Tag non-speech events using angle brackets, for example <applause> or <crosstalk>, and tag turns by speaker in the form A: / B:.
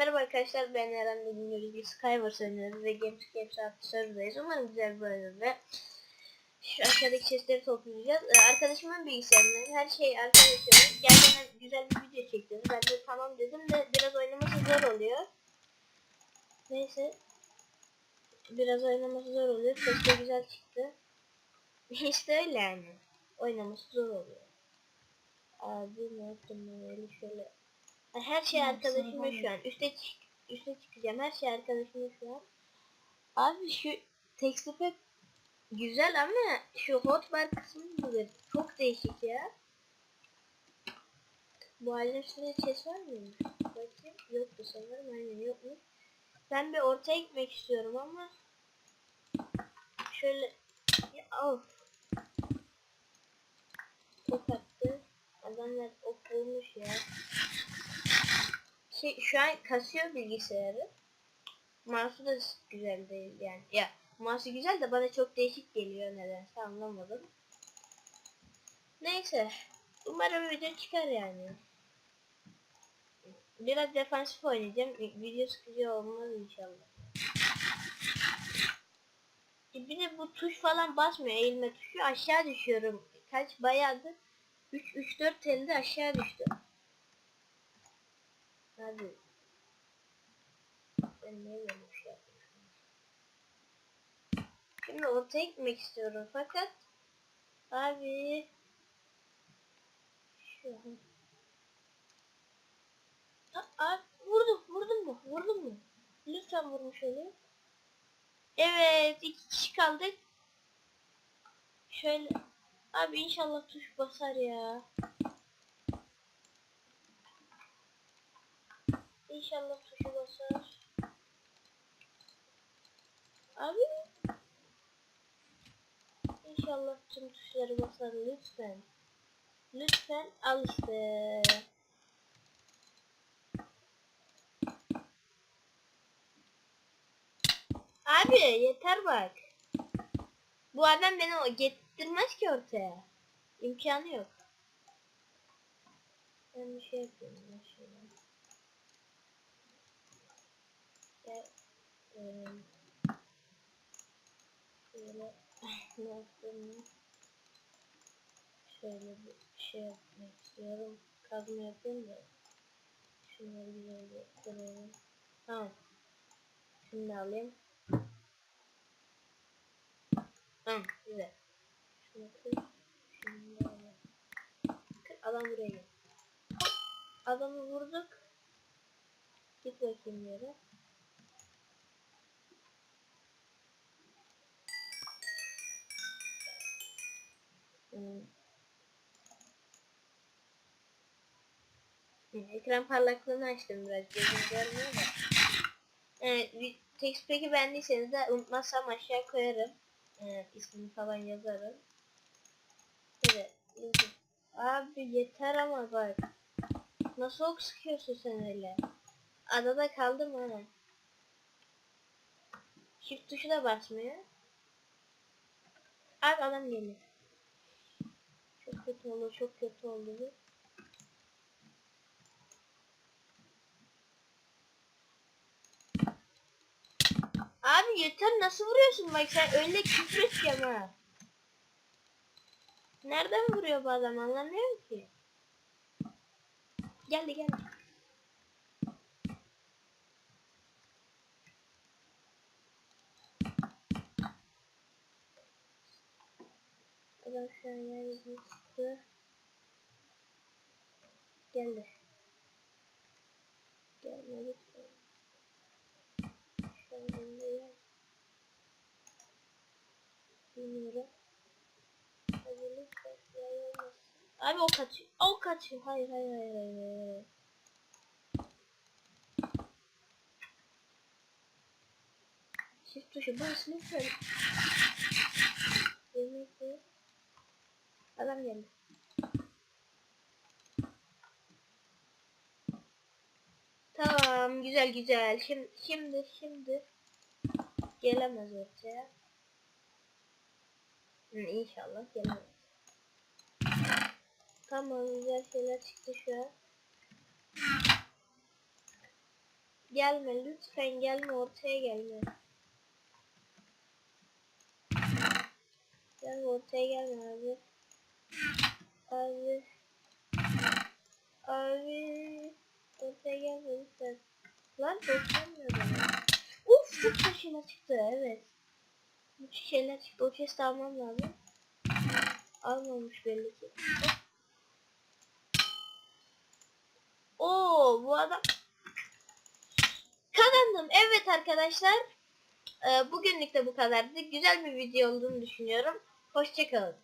A: Merhaba arkadaşlar ben Eren bugün bir Skywars oynuyoruz ve Games Games adlı serverdayız. Umarım güzel bir oyun ve şu aşağıdaki chestleri toplayacağız. Ee, arkadaşımın bilgisayarından her şey arkadaşımın geldiğinde güzel bir video çekti. Ben de tamam dedim de biraz oynaması zor oluyor. Neyse. Biraz oynaması zor oluyor. Ses de güzel çıktı. <laughs> işte öyle yani. Oynaması zor oluyor. Abi ne yaptım ben öyle şöyle her şey arkadaşıma şu an. Üste çık üste çıkacağım. Her şey arkadaşıma şu an. Abi şu pack güzel ama şu hotbar kısmı güzel. Çok değişik ya. Bu halin üstünde ses var mıymış? Bakayım. Yoktu sanırım. Aynen yokmuş. Ben bir ortaya gitmek istiyorum ama şöyle ya, of. Ok attı. Adamlar ok bulmuş ya şey şu an kasıyor bilgisayarı. Mouse'u da güzel değil yani. Ya mouse'u güzel de bana çok değişik geliyor nedense anlamadım. Neyse. Umarım video çıkar yani. Biraz defansif oynayacağım. Video sıkıcı olmaz inşallah. E, Bir de bu tuş falan basmıyor. Eğilme tuşu aşağı düşüyorum. Kaç bayağıdır 3 3 4 elde aşağı düştü. Abi. Ben ne yanlış yapmışım. Şimdi ortaya gitmek istiyorum fakat abi şu an Aa, vurdum vurdum mu? Vurdum mu? Lütfen vurmuş olayım. Evet iki kişi kaldık. Şöyle abi inşallah tuş basar ya İnşallah tuşu basar. Abi. İnşallah tüm tuşları basar lütfen. Lütfen al işte. Abi yeter bak. Bu adam beni getirmez ki ortaya. İmkanı yok. Ben bir şey yapayım. Ben şöyle. Gel. Ee, şöyle ne yapayım? Şöyle bir şey yapmak istiyorum. Kazma yapayım da. Şunları güzel bir koyalım. Tamam. Da alayım. Tamam güzel. Şunu kır. Alayım. Kır adam buraya gel. Adamı vurduk. Git bakayım yere. Hmm. Ekran parlaklığını açtım biraz gözüm görmüyor da. Evet, text pack'i beğendiyseniz de unutmazsam aşağı koyarım. Evet, ismini falan yazarım. Evet, yazın. Abi yeter ama bak. Nasıl ok sıkıyorsun sen öyle? Adada kaldım ha. Shift tuşu da basmıyor. Abi adam geliyor. Kötü oldu, çok kötü oldu bu. Abi yeter nasıl vuruyorsun bak sen öyle küfür edeceğim ha. Nereden vuruyor bu adam anlamıyorum ki. Geldi geldi. Yerde çıktı. Geldi. Gelmedi. Önündeyim. Bilmiyorum. Abi o kaçıyor. O kaçıyor. Hayır hayır hayır hayır. Shift tuşu bas lütfen. Yemek de. Adam geldi. Tamam güzel güzel. Şimdi şimdi şimdi gelemez ortaya. Hı, inşallah gelemez. Tamam güzel şeyler çıktı şu an. Gelme lütfen gelme ortaya gelme. Gelme ortaya gelme abi. Abi. Abi. Ortaya gelme lütfen. Lan gelmiyor bana. Uf çok şeyler çıktı evet. Müthiş şeyler çıktı. O chest'i almam lazım. Almamış belli ki. Oo bu adam kazandım. Evet arkadaşlar. Ee, bugünlük de bu kadardı. Güzel bir video olduğunu düşünüyorum. Hoşçakalın.